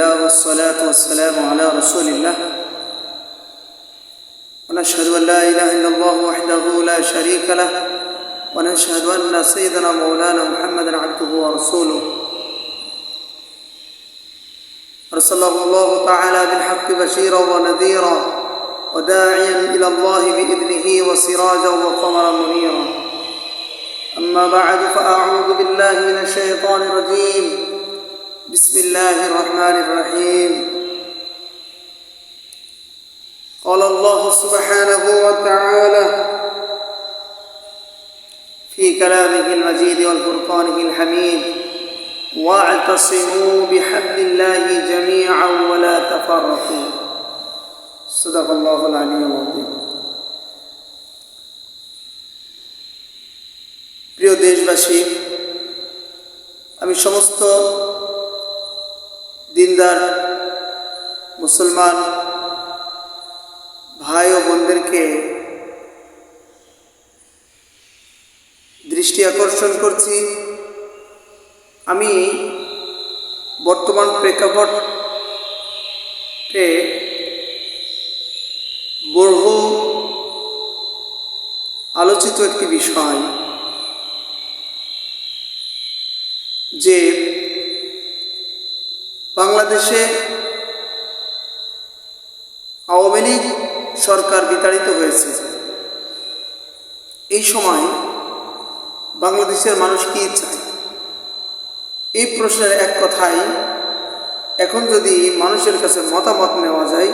لله والصلاة والسلام على رسول الله. ونشهد أن لا إله إلا الله وحده لا شريك له. ونشهد أن سيدنا مولانا محمدا عبده ورسوله. أرسله الله تعالى بالحق بشيرا ونذيرا وداعيا إلى الله بإذنه وسراجا وقمرا منيرا. أما بعد فأعوذ بالله من الشيطان الرجيم. بسم الله الرحمن الرحيم قال الله سبحانه وتعالى في كلامه المجيد والفرقانه الحميد واعتصموا بحبل الله جميعا ولا تفرقوا صدق الله العلي العظيم প্রিয় দেশবাসী আমি সমস্ত দিনদার, মুসলমান ভাই ও বোনদেরকে দৃষ্টি আকর্ষণ করছি। আমি বর্তমান প্রেক্ষাপটে বহু আলোচিত একটি বিষয় যে বাংলাদেশে আওয়ামী লীগ সরকার বিতাড়িত হয়েছে। এই সময় বাংলাদেশের মানুষ কি চায়? এই প্রশ্নের এক কথাই এখন যদি মানুষের কাছে মতামত নেওয়া যায়,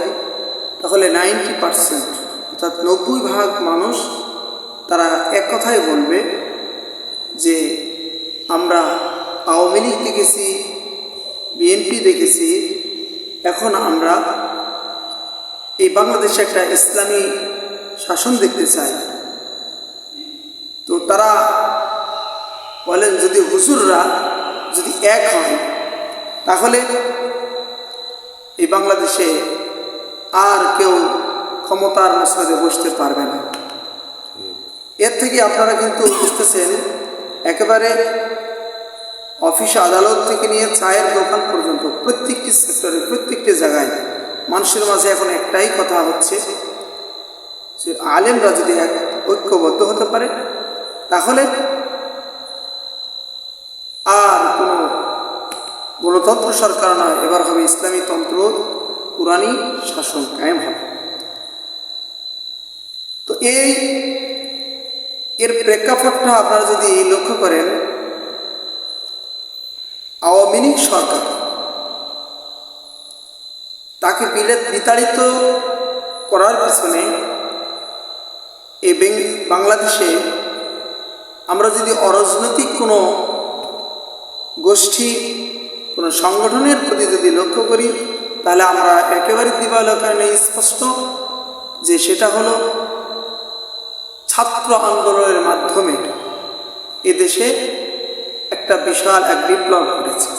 তাহলে নাইনটি পারসেন্ট অর্থাৎ নব্বই ভাগ মানুষ তারা এক কথাই বলবে যে, আমরা আওয়ামী লীগ দেখেছি বিএনপি দেখেছি। এখন আমরা এই বাংলাদেশে একটা ইসলামী শাসন দেখতে চাই। তো তারা বলেন যদি হুজুররা যদি এক হয় তাহলে এই বাংলাদেশে আর কেউ ক্ষমতার মসনদে বসতে পারবে না। এর থেকে আপনারা কিন্তু বুঝতেছেন একেবারে অফিস আদালত থেকে নিয়ে চায়ের দোকান পর্যন্ত প্রত্যেকটি সেক্টরে, প্রত্যেকটি জায়গায় মানুষের মাঝে এখন একটাই কথা হচ্ছে যে আলেমরা যদি এক ঐক্যবদ্ধ হতে পারে, তাহলে আর কোনো গণতন্ত্র সরকার নয়, এবার হবে ইসলামী তন্ত্র পুরানি শাসন কায়েম হবে। তো এই এর প্রেক্ষাপটটা আপনারা যদি লক্ষ্য করেন আওয়ামী লীগ সরকার। তাকে বিতাড়িত করার পিছনে এই বাংলাদেশে আমরা যদি অরাজনৈতিক কোনো গোষ্ঠী, কোনো সংগঠনের প্রতি যদি লক্ষ্য করি, তাহলে আমরা একেবারে দিবালকারণে স্পষ্ট যে সেটা হলো ছাত্র আন্দোলনের মাধ্যমে এদেশে একটা বিশাল এক বিপ্লব ঘটেছে।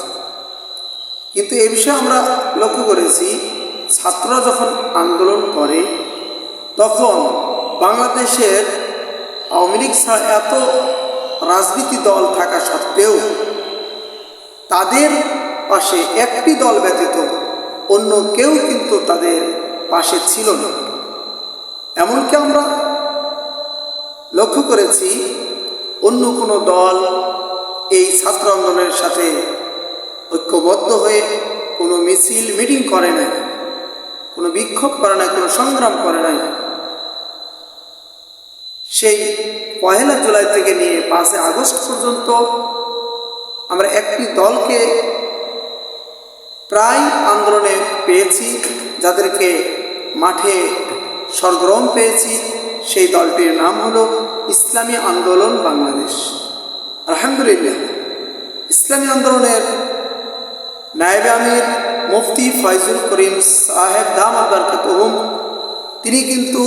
কিন্তু এ বিষয়ে আমরা লক্ষ্য করেছি, ছাত্ররা যখন আন্দোলন করে, তখন বাংলাদেশের আওয়ামী লীগ এত রাজনীতি দল থাকা সত্ত্বেও তাদের পাশে একটি দল ব্যতীত অন্য কেউ কিন্তু তাদের পাশে ছিল না। এমনকি আমরা লক্ষ্য করেছি, অন্য কোনো দল এই ছাত্র আন্দোলনের সাথে ঐক্যবদ্ধ হয়ে কোনো মিছিল, মিটিং করে নাই, কোনো বিক্ষোভ করে নাই, কোনো সংগ্রাম করে নাই। সেই পহেলা জুলাই থেকে নিয়ে পাঁচই আগস্ট পর্যন্ত আমরা একটি দলকে প্রায় আন্দোলনে পেয়েছি, যাদেরকে মাঠে সরগরম পেয়েছি। সেই দলটির নাম হলো ইসলামী আন্দোলন বাংলাদেশ। আলহামদুলিল্লাহ, ইসলামী আন্দোলনের নায়েবে আমির মুফতি ফয়জুল করিম সাহেব দাম আবরকতহম তিনি কিন্তু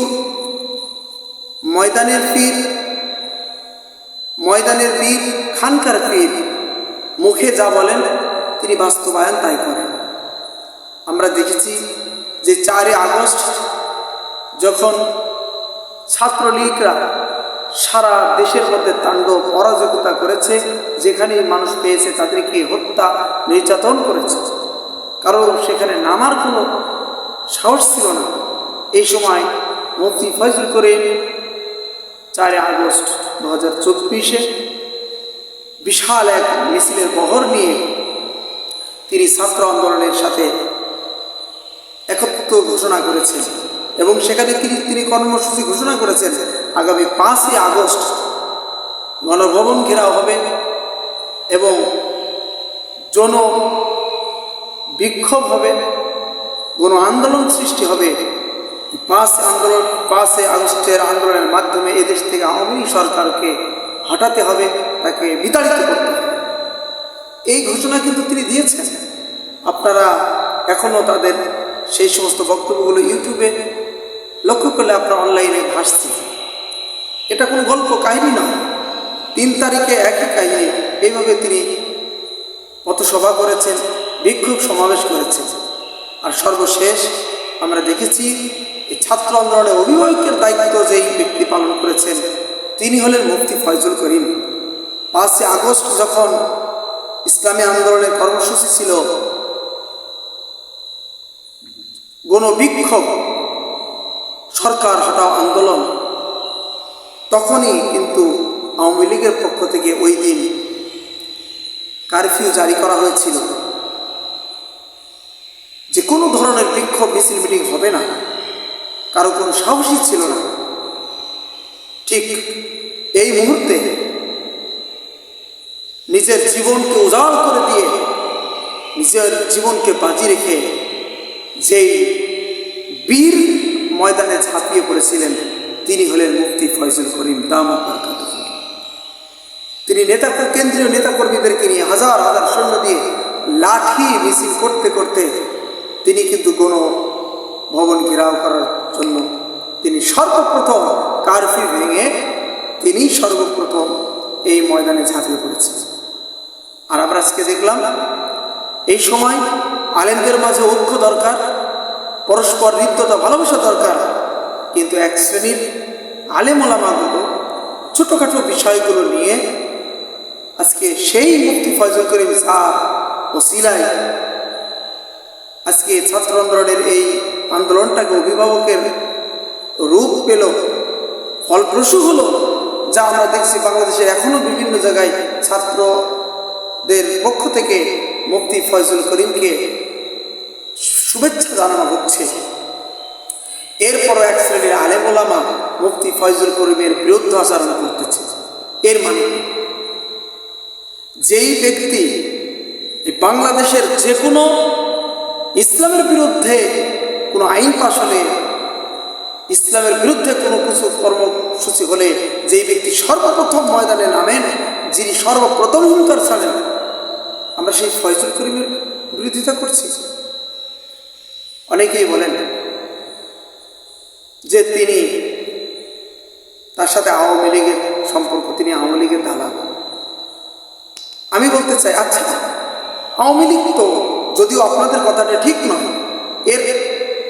ময়দানের পীর, ময়দানের বীর খানকার পীর, মুখে যা বলেন তিনি বাস্তবায়ন তাই করেন। আমরা দেখেছি যে চারই আগস্ট যখন ছাত্রলীগরা সারা দেশের মধ্যে তাণ্ডব, অরাজকতা করেছে যেখানে মানুষ পেয়েছে তাদেরকে হত্যা, নির্যাতন করেছে। কারও সেখানে নামার কোনো সাহস ছিল না। এই সময় মুফতি ফয়জুল করিম চারই আগস্ট দু হাজার চব্বিশে বিশাল এক মিছিলের বহর নিয়ে তিনি ছাত্র আন্দোলনের সাথে একত্র ঘোষণা করেছেন এবং সেখানে তিনি তিনি কর্মসূচি ঘোষণা করেছেন আগামী পাঁচই আগস্ট গণভবন ঘেরাও হবে এবং জন বিক্ষোভ হবে, গণ আন্দোলন সৃষ্টি হবে। পাঁচ আন্দোলন, পাঁচই আগস্টের আন্দোলনের মাধ্যমে এদেশ থেকে আওয়ামী সরকারকে হটাতে হবে, তাকে বিতাড়িত করতে হবে। এই ঘোষণা কিন্তু তিনি দিয়েছেন। আপনারা এখনও তাদের সেই সমস্ত বক্তব্যগুলো ইউটিউবে লক্ষ্য করলে আপনারা অনলাইনে ভাসছে। এটা কোনো গল্প, কাহিনী নয়। তিন তারিখে একই কাহিনী। এইভাবে তিনি পথসভা করেছেন, বিক্ষোভ সমাবেশ করেছেন। আর সর্বশেষ আমরা দেখেছি, এই ছাত্র আন্দোলনের অভিভাবকের দায়িত্ব যেই ব্যক্তি পালন করেছেন, তিনি হলেন মুফতি ফয়জুল করিম। পাঁচই আগস্ট যখন ইসলামী আন্দোলনের কর্মসূচি ছিল, গণবিক্ষোভ, সরকার হটাও আন্দোলন তখনই কিন্তু আওয়ামী লীগের পক্ষ থেকে ওই দিন কারফিউ জারি করা হয়েছিল। যে কোনো ধরনের বিক্ষোভ, মিছিল, মিটিং হবে না। কারও কোনো সাহসই ছিল না। ঠিক এই মুহূর্তে নিজের জীবনকে উজাড় করে দিয়ে নিজের জীবনকে বাজি রেখে যেই বীর ময়দানে ঝাঁপিয়ে পড়েছিলেন তিনি হলেন মুফতি ফয়জুল করিম দাম তিনি নেতা কেন্দ্রীয় নেতাকর্মীদেরকে নিয়ে হাজার হাজার সৈন্য দিয়ে লাঠি মিছিল করতে করতে তিনি কিন্তু কোনো ভবন ঘেরাও করার জন্য তিনি সর্বপ্রথম কারফিউ ভেঙে তিনি সর্বপ্রথম এই ময়দানে ঝাঁপিয়ে পড়েছেন। আর আমরা আজকে দেখলাম, এই সময় আলেমদের মাঝে ঐক্য দরকার, পরস্পর হৃদ্যতা ভালোবাসা দরকার কিন্তু এক শ্রেণির আলেম ওলামাগুলো ছোটোখাটো বিষয়গুলো নিয়ে আজকে সেই মুক্তি ফয়জল করিম ও সিলাই আজকে ছাত্র আন্দোলনের এই আন্দোলনটাকে অভিভাবকের রূপ পেল। ফলপ্রসূ হলো যা আমরা দেখছি বাংলাদেশে এখনও বিভিন্ন জায়গায় ছাত্রদের পক্ষ থেকে মুক্তি ফয়জুল করিমকে শুভেচ্ছা জানানো হচ্ছে। এরপরও এক শ্রেণির আলেম ওলামা মুফতি ফয়জুল করিমের বিরুদ্ধ আচরণ করতেছে। এর মানে যেই ব্যক্তি বাংলাদেশের যে কোনো ইসলামের বিরুদ্ধে কোনো আইন পাশ হলে, ইসলামের বিরুদ্ধে কোনো কিছু কর্মসূচি হলে, যেই ব্যক্তি সর্বপ্রথম ময়দানে নামেন, যিনি সর্বপ্রথম হুঙ্কার ছাড়েন, আমরা সেই ফয়জুল করিমের বিরোধিতা করছি। অনেকেই বলেন যে তিনি তার সাথে আওয়ামী লীগের সম্পর্ক, তিনি আওয়ামী লীগের দালাল। আমি বলতে চাই আচ্ছা আওয়ামী লীগ তো যদিও আপনাদের কথাটা ঠিক নয়, এর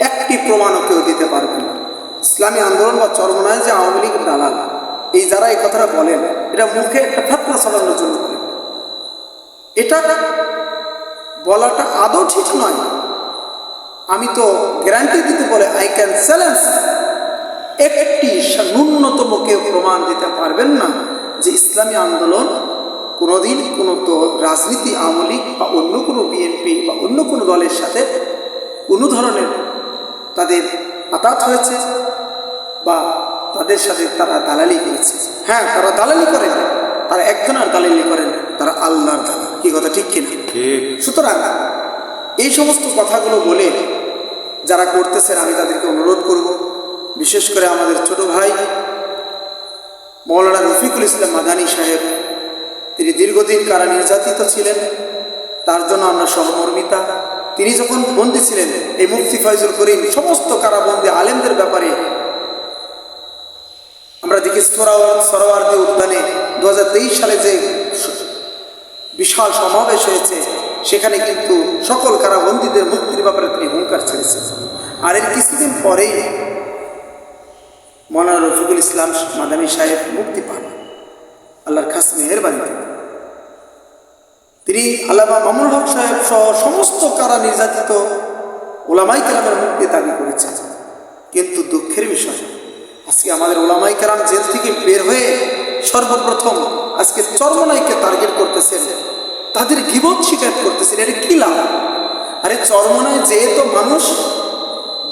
একটি প্রমাণও কেউ দিতে পারবে না। ইসলামী আন্দোলন বা চরমনায় যে আওয়ামী লীগের দালাল, এই যারা এই কথাটা বলেন, এটা মুখে একটা ফাতনা ছড়ানোর জন্য বলেন এটা বলাটা আদৌ ঠিক নয়। আমি তো গ্যারান্টি দিতে বলে আই ক্যান চ্যালেঞ্জ একটি ন্যূনতম কেউ প্রমাণ দিতে পারবেন না যে ইসলামী আন্দোলন কোনোদিন কোনো তো রাজনীতি আওয়ামী লীগ বা অন্য কোনো বিএনপি বা অন্য কোনো দলের সাথে কোনো ধরনের তাদের আতাত হয়েছে বা তাদের সাথে তারা দালালি করেছে। হ্যাঁ তারা দালালি করেন। তারা একজনের দালালি করেন তারা আল্লাহর দালাল। কি কথা ঠিক কিনা? সুতরাং এই সমস্ত কথাগুলো বলে যারা করতেছেন আমি তাদেরকে অনুরোধ করব। বিশেষ করে আমাদের ছোট ভাই মৌলানা রফিকুল ইসলাম মাদানী সাহেব। তিনি দীর্ঘদিন কারা নির্যাতিত ছিলেন, তার জন্য আমরা সহমর্মিতা। তিনি যখন বন্দী ছিলেন, এই মুফতি ফয়জুল করিম, সমস্ত কারাবন্দি আলেমদের ব্যাপারে আমরা দেখি সরোয়ার্দি উদ্যানে দু হাজার তেইশ সালে যে বিশাল সমাবেশ হয়েছে, সেখানে কিন্তু সকল কারাবন্দীদের মুক্তির ব্যাপারে তিনি হুঙ্কার ছেড়েছেন। আর এর কিছুদিন পরেই মৌলানা রফিকুল ইসলাম মাদানী সাহেব মুক্তি পান। আল্লাহর খাস মেহেরবানিতে তিনি আল্লামা মামুন হক সাহেব সহ সমস্ত কারা নির্যাতিত ওলামাই কেরামের মুক্তি দাবি করেছেন। কিন্তু দুঃখের বিষয়, আজকে আমাদের ওলামাই কেরাম জেল থেকে বের হয়ে সর্বপ্রথম আজকে চর্মনাইকে টার্গেট করতেছেন। তাদের গিবত শিকায়ত করতেছেন। এটা কি লাভ? আরে চর্মনায় যেহেতু মানুষ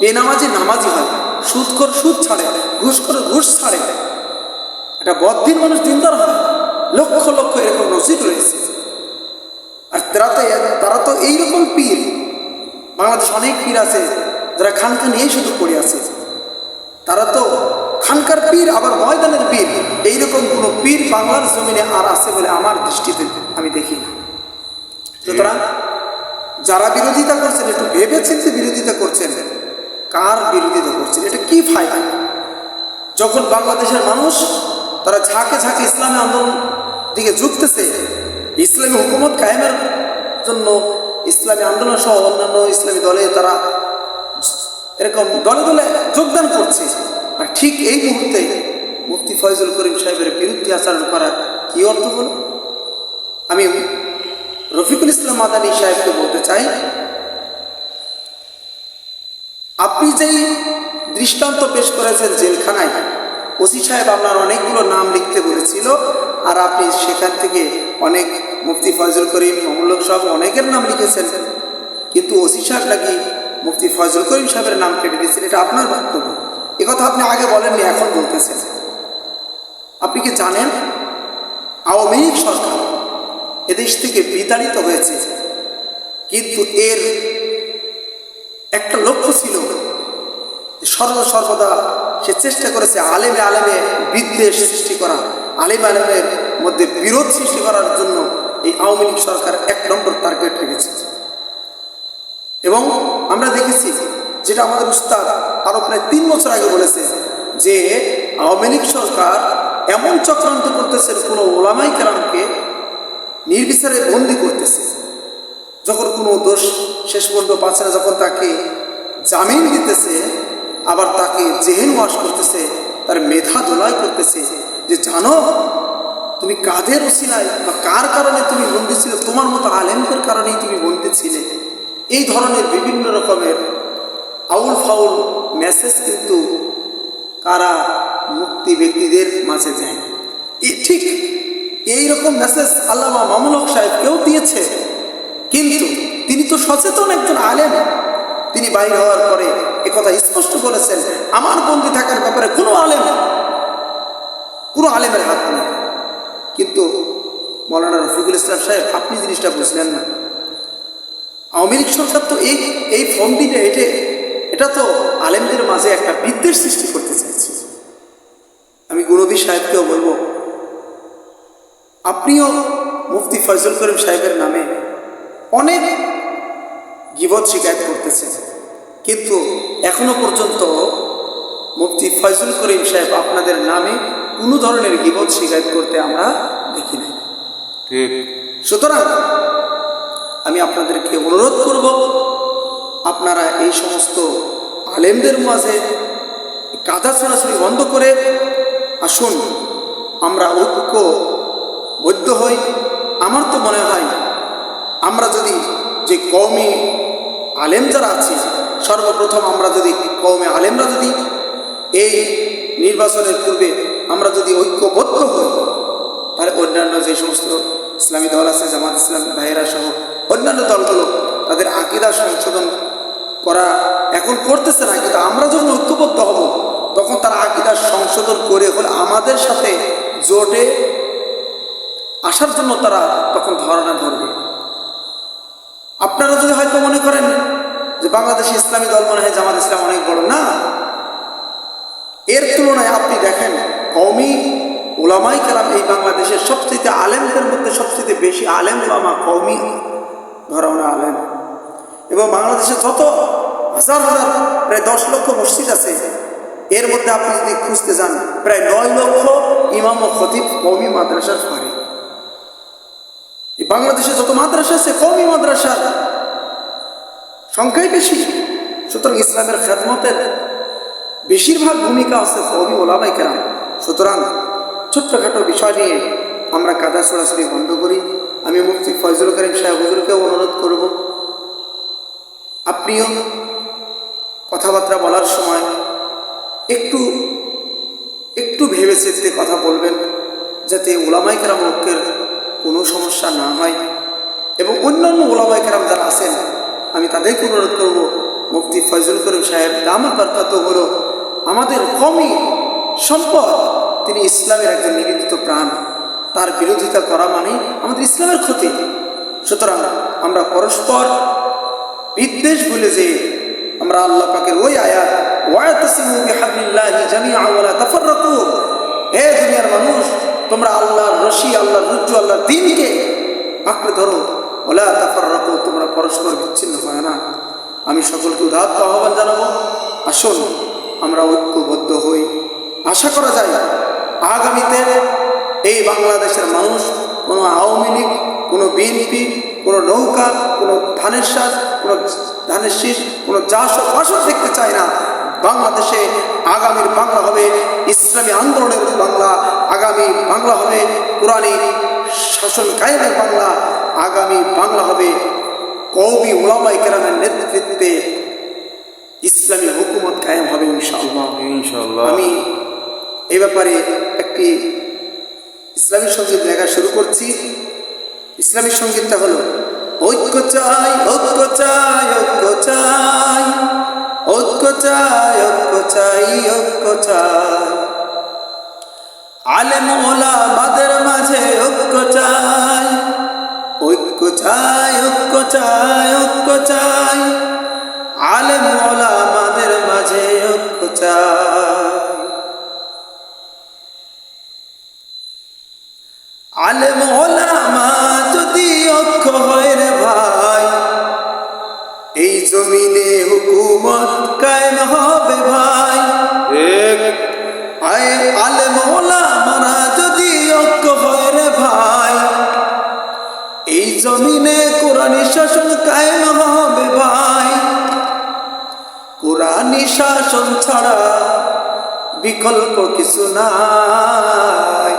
বেনামাজি নামাজি হয় সুদ কর সুদ ছাড়ে ঘুষ করে ঘুষ ছাড়ে। একটা বদ্ধির মানুষ দিনদার হয়। লক্ষ লক্ষ এরকম নজির রয়েছে। আর তারা তো তারা তো এইরকম পীর। বাংলাদেশ অনেক পীর আছে, যারা খানকা নিয়েই শুধু পড়ে আছে। তারা তো খানকার পীর, আবার ময়দানের পীর। এইরকম কোনো পীর বাংলার জমিনে আর আছে বলে আমার দৃষ্টিতে আমি দেখি না। সুতরাং যারা বিরোধিতা করছেন, একটু ভেবে চিন্তে বিরোধিতা করছেন, কার বিরোধিতা করছেন, এটা কি ফায়দা? যখন বাংলাদেশের মানুষ তারা ঝাঁকে ঝাঁকে ইসলামী আন্দোলন দিকে ঝুঁকতেছে, ইসলামী হুকুমত কায়েমের জন্য ইসলামী আন্দোলন সহ অন্যান্য ইসলামী দলে তারা এরকম দলে দলে যোগদান করছে। আর ঠিক এই মুহূর্তে মুফতি ফয়জুল করিম সাহেবের বিরুদ্ধে আচরণ করার কি অর্থ হলো? আমি রফিকুল ইসলাম মাদানী সাহেবকে বলতে চাই, আপনি যেই দৃষ্টান্ত পেশ করেছেন জেলখানায়। ওসি সাহেব আপনার অনেকগুলো নাম লিখতে বলেছিল, আর আপনি সেখান থেকে অনেক মুফতি ফয়জুল করিম মমুল্লক সাহেব অনেকের নাম লিখেছেন। কিন্তু ওসি সাহেব নাকি মুফতি ফয়জুল করিম সাহেবের নাম কেটে দিয়েছেন, এটা আপনার বক্তব্য। এ কথা আপনি আগে বলেননি, এখন বলতেছেন। আপনি কি জানেন, আওয়ামী লীগ সরকার এদেশ থেকে বিতাড়িত হয়েছে, কিন্তু এর একটা লক্ষ্য ছিল যে সর্ব সর্বদা সে চেষ্টা করেছে আলেমে আলেমে বিদ্বেষ সৃষ্টি করা, আলেম আলেমের মধ্যে বিরোধ সৃষ্টি করার জন্য এই আওয়ামী লীগ সরকার এক নম্বর টার্গেট রেখেছে। এবং আমরা দেখেছি যেটা আমাদের উস্তাদ আরও প্রায় তিন বছর আগে বলেছে যে আওয়ামী লীগ সরকার এমন চক্রান্ত করতেছে, কোনো ওলামাই কেরামকে নির্বিচারে বন্দি করতেছে। যখন কোনো দোষ শেষ পর্যন্ত পাচ্ছে না, যখন তাকে জামিন দিতেছে আবার তাকে জেহেন ওয়াশ করতেছে, তার মেধা দোলাই করতেছে যে, জানো, তুমি কাদের ওসিলায় বা কার কারণে তুমি বন্দি ছিলে? তোমার মতো আলেমদের কারণেই তুমি বন্দি ছিলে। এই ধরনের বিভিন্ন রকমের আউল ফাউল মেসেজ কিন্তু কারা মুক্তি ব্যক্তিদের মাঝে দেয়। এ ঠিক এই রকম মেসেজ আল্লামা মামুল হক সাহেব কেউ দিয়েছে। কিন্তু তিনি তো সচেতন একজন আলেম। তিনি বাইর হওয়ার পরে একথা স্পষ্ট বলেছেন, আমার বন্দি থাকার ব্যাপারে কোনো আলেম কোনো আলেমের হাত নেই। কিন্তু মৌলানা রফিকুল ইসলাম সাহেব, আপনি জিনিসটা বুঝলেন না। আওয়ামী লীগ সরকার তো এই এই দিলে এটা এটা তো আলেমদের মাঝে একটা বিদ্বেষ সৃষ্টি করতে চাইছে। আমি গুরবী সাহেবকেও বলব, আপনিও মুফতি ফয়জুল করিম সাহেবের নামে অনেক গিবত শিকায়ত করতেছেন। কিন্তু এখনও পর্যন্ত মুফতি ফয়জুল করিম সাহেব আপনাদের নামে কোনো ধরনের গিবত শিকায়ত করতে আমরা দেখি নাই। ঠিক। সুতরাং আমি আপনাদেরকে অনুরোধ করব আপনারা এই সমস্ত আলেমদের মাঝে কাদা ছড়াছড়ি বন্ধ করে আসুন আমরা ঐক্য বদ্ধ হই। আমার তো মনে হয় আমরা যদি যে কওমি আলেম যারা আছি, সর্বপ্রথম আমরা যদি কওমে আলেমরা যদি এই নির্বাচনের পূর্বে আমরা যদি ঐক্যবদ্ধ হই, তাহলে অন্যান্য যে সমস্ত ইসলামী দল আছে, জামাত ইসলাম, ভাইয়েরা সহ অন্যান্য দলগুলো তাদের আকিদা সংশোধন করা এখন করতেছে না, কিন্তু আমরা যখন ঐক্যবদ্ধ হব, তখন তারা আকিদা সংশোধন করে হলে আমাদের সাথে জোটে আসার জন্য তারা তখন ধারণা ধরবে। আপনারা যদি হয়তো মনে করেন যে বাংলাদেশে ইসলামী দল মনে হয় জামাত ইসলাম অনেক বড়, না। এর তুলনায় আপনি দেখেন, কওমি ওলামাই কালাম এই বাংলাদেশের সবচেয়ে আলেমদের মধ্যে সবচেয়ে বেশি আলেম ওলামা কওমি ধরনের আলেম। এবং বাংলাদেশে যত হাজার হাজার, প্রায় দশ লক্ষ মসজিদ আছে, এর মধ্যে আপনি যদি খুঁজতে যান, প্রায় নয় লক্ষ ইমাম ও খতিব কওমি মাদ্রাসার ফারি বাংলাদেশে যত মাদ্রাসা আছে, কওমি মাদ্রাসা, সংখ্যাই বেশি। সুতরাং ইসলামের খেদমতের বেশিরভাগ ভূমিকা আছে কবি ওলামাই কেরাম। সুতরাং ছোট্টখাটো বিষয় নিয়ে আমরা কাদা ছড়াছড়ি বন্ধ করি। আমি মুফতি ফয়জুল করিম সাহেব হুজুরকে অনুরোধ করব, আপনিও কথাবার্তা বলার সময় একটু একটু ভেবে কথা বলবেন, যাতে ওলামাই কেরাম ঐক্যের কোনো সমস্যা না হয় এবং অন্যান্য ওলামাই কেরাম যারা আছেন, আমি তাদেরকে অনুরোধ করব, মুফতি ফয়জুল করিম সাহেব দামাত বরকাত হলো আমাদের কমই সম্পদ। তিনি ইসলামের একজন নিবেদিত প্রাণ। তার বিরোধিতা করা মানে আমাদের ইসলামের ক্ষতি। সুতরাং আমরা পরস্পর বিদ্বেষ ভুলে যে আমরা আল্লাহ পাকের ওই আয়াত তাফাররাকু হে দুনিয়ার মানুষ তোমরা আল্লাহর রশি, আল্লাহর রুজ্জু আল্লাহর দিনকে আঁকড়ে ধরো। ওলা তাফাররাকু, তোমরা পরস্পর বিচ্ছিন্ন হয় না। আমি সকলকে উদাত্ত আহ্বান জানাব। আসুন, আমরা ঐক্যবদ্ধ হই। আশা করা যায়, আগামীতে এই বাংলাদেশের মানুষ কোনো আওয়ামী লীগ, কোনো বিএনপি, কোনো নৌকা, কোনো ধানের শ্বাস কোনো ধানের শীষ, কোনো জাসদ, বাসদ দেখতে চায় না। বাংলাদেশে আগামীর বাংলা হবে ইসলামী আন্দোলনের বাংলা আগামী বাংলা হবে কোরআনী শাসন কায়েমের বাংলা আগামী বাংলা হবে কৌমি ওলামাই কেরামের নেতৃত্বে ইসলামী হুকুমত কায়েম হবে ইনশাআল্লাহ। আমি এ ব্যাপারে একটি ইসলামী সংগীত লেখা শুরু করছি। ইসলামী সঙ্গীতটা হলো ঐক্য চাই ঐক্য চাই ঐক্য চাই। ঐক্য চাই ঐক্য চাই ঐক্য চাই। আলেম ওলামাদের মাঝে ঐক্য চাই। ঐক্য চাই ঐক্য চাই ঐক্য চাই। আলেম ওলামাদের মাঝে ঐক্য চাই। আলেম ওলামা যদি অক্ষ হয় রে ভাই, এই জমিনে হুকুমত আয় আলেম ওলামারা যদি অক্ষ হয় রে ভাই, এই জমিনে কোরআনী শাসন কায়েম হবে ভাই। কোরআনী শাসন ছাড়া বিকল্প কিছু নাই।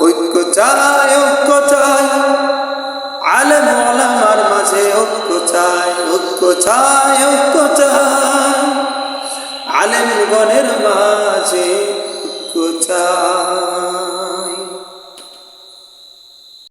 ঐক্য চাই ঐক্য চাই। আলেম ওলামার মাঝে ঐক্য চাই ঐক্য চাই ঐক্য চাই। আলেম গণের মাঝে খোদা